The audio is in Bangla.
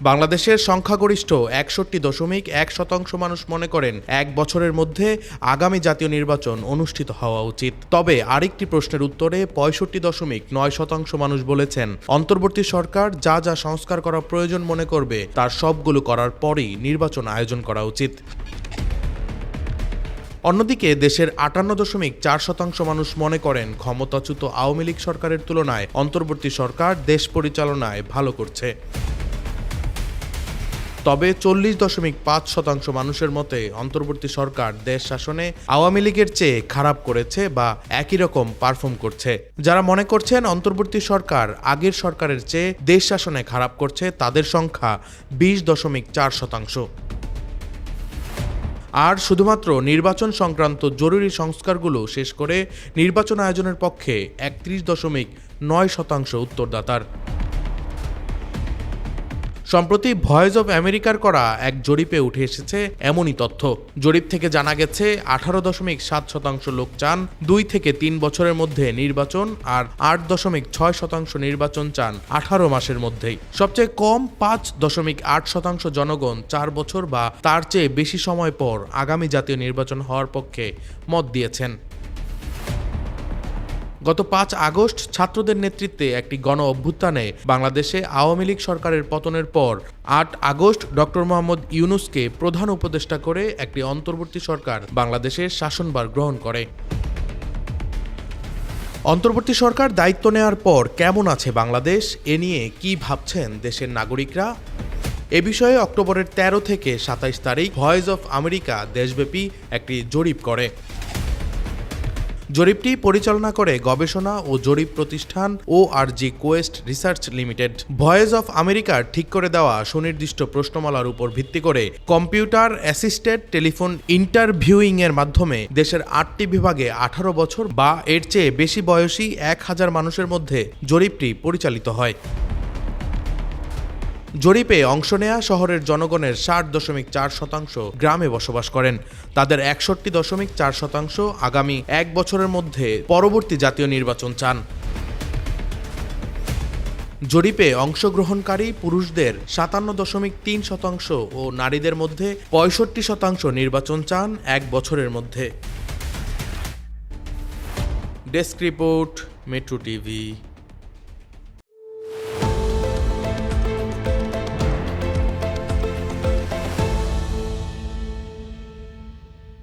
বাংলাদেশের সংখ্যাগরিষ্ঠ একষট্টি দশমিক এক শতাংশ মানুষ মনে করেন এক বছরের মধ্যে আগামী জাতীয় নির্বাচন অনুষ্ঠিত হওয়া উচিত। তবে আরেকটি প্রশ্নের উত্তরে পঁয়ষট্টি দশমিক নয় শতাংশ মানুষ বলেছেন, অন্তর্বর্তী সরকার যা যা সংস্কার করা প্রয়োজন মনে করবে, তার সবগুলো করার পরেই নির্বাচন আয়োজন করা উচিত। অন্যদিকে দেশের আটান্ন দশমিক চার শতাংশ মানুষ মনে করেন, ক্ষমতাচ্যুত আওয়ামী লীগ সরকারের তুলনায় অন্তর্বর্তী সরকার দেশ পরিচালনায় ভালো করছে। তবে চল্লিশ দশমিক পাঁচ শতাংশ মানুষের মতে অন্তর্বর্তী সরকার দেশ শাসনে আওয়ামী লীগের চেয়ে খারাপ করেছে বা একই রকম পারফর্ম করছে। যারা মনে করছেন অন্তর্বর্তী সরকার আগের সরকারের চেয়ে দেশ শাসনে খারাপ করছে, তাদের সংখ্যা বিশ দশমিক চার শতাংশ। আর শুধুমাত্র নির্বাচন সংক্রান্ত জরুরি সংস্কারগুলো শেষ করে নির্বাচন আয়োজনের পক্ষে একত্রিশ দশমিক নয় শতাংশ উত্তরদাতার। সম্প্রতি ভয়েস অব আমেরিকার করা এক জরিপে উঠে এসেছে এমনই তথ্য। জরিপ থেকে জানা গেছে, আঠারো দশমিক সাত শতাংশ লোক চান, দুই থেকে তিন বছরের মধ্যে নির্বাচন আর আট দশমিক ছয় শতাংশ নির্বাচন চান আঠারো মাসের মধ্যেই। সবচেয়ে কম পাঁচ দশমিক আট শতাংশ জনগণ চার বছর বা তার চেয়ে বেশি সময় পর আগামী জাতীয় নির্বাচন হওয়ার পক্ষে মত দিয়েছেন। গত পাঁচ আগস্ট ছাত্রদের নেতৃত্বে একটি গণ অভ্যুত্থানে বাংলাদেশে আওয়ামী লীগ সরকারের পতনের পর আট আগস্ট ডক্টর মোহাম্মদ ইউনুসকে প্রধান উপদেষ্টা করে একটি অন্তর্বর্তী সরকার বাংলাদেশের শাসনভার গ্রহণ করে। অন্তর্বর্তী সরকার দায়িত্ব নেওয়ার পর কেমন আছে বাংলাদেশ? এ নিয়ে কি ভাবছেন দেশের নাগরিকরা? এ বিষয়ে অক্টোবরের ১৩ থেকে সাতাইশ তারিখ ভয়েস অফ আমেরিকা দেশব্যাপী একটি জরিপ করে। জরিপটি পরিচালনা করে গবেষণা ও জরিপ প্রতিষ্ঠান O R G Quest research limited. Voice of আমেরিকার ঠিক করে দেওয়া সুনির্দিষ্ট প্রশ্নমালার উপর ভিত্তি করে কম্পিউটার অ্যাসিস্টেড টেলিফোন ইন্টারভিউইং এর মাধ্যমে দেশের আটটি বিভাগে আঠারো বছর বা এর চেয়ে বেশি বয়সী এক হাজার মানুষের মধ্যে জরিপটি পরিচালিত হয়। জরিপে অংশ নেয়া শহরের জনগণের ষাট দশমিক চার শতাংশ গ্রামে বসবাস করেন। তাদের একষট্টি দশমিক চার শতাংশ আগামী এক বছরের মধ্যে পরবর্তী জাতীয় নির্বাচন চান। জরিপে অংশগ্রহণকারী পুরুষদের সাতান্ন দশমিক তিন শতাংশ ও নারীদের মধ্যে পঁয়ষট্টি শতাংশ নির্বাচন চান এক বছরের মধ্যে। Desk report, metro TV.